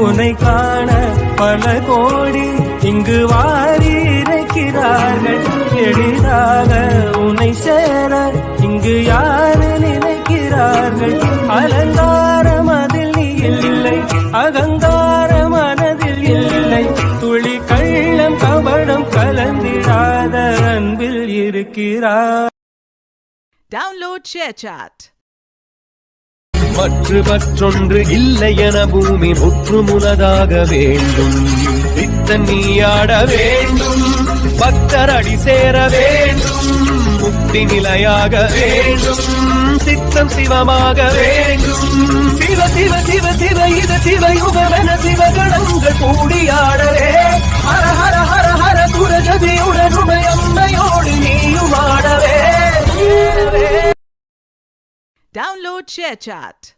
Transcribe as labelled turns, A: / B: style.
A: உனை காண பல கோடி இங்கு வாரி இறைக்கிறார்கள் எளிதாக உன்னை சேர இங்கு யாரு நினைக்கிறார்கள்? அலங்காரம் அதில் நீ இல்லை அகங்கார மனதில் இல்லை. துளி கள்ளம் கபடம் கலந்திடாத அன்பில் இருக்கிறார்.
B: Download ShareChat.
A: பற்று மற்றொன்று இல்லை என பூமி முற்றுமுனதாக வேண்டும். சித்தன் நீயாட வேண்டும். பக்தர் அடி சேர வேண்டும். முக்தி நிலையாக வேண்டும். சித்தம் சிவமாக வேண்டும். சிவ சிவ சிவ சிவ இது சிவயுகமென சிவகணங்கள் கூடியாட
B: Download ShareChat.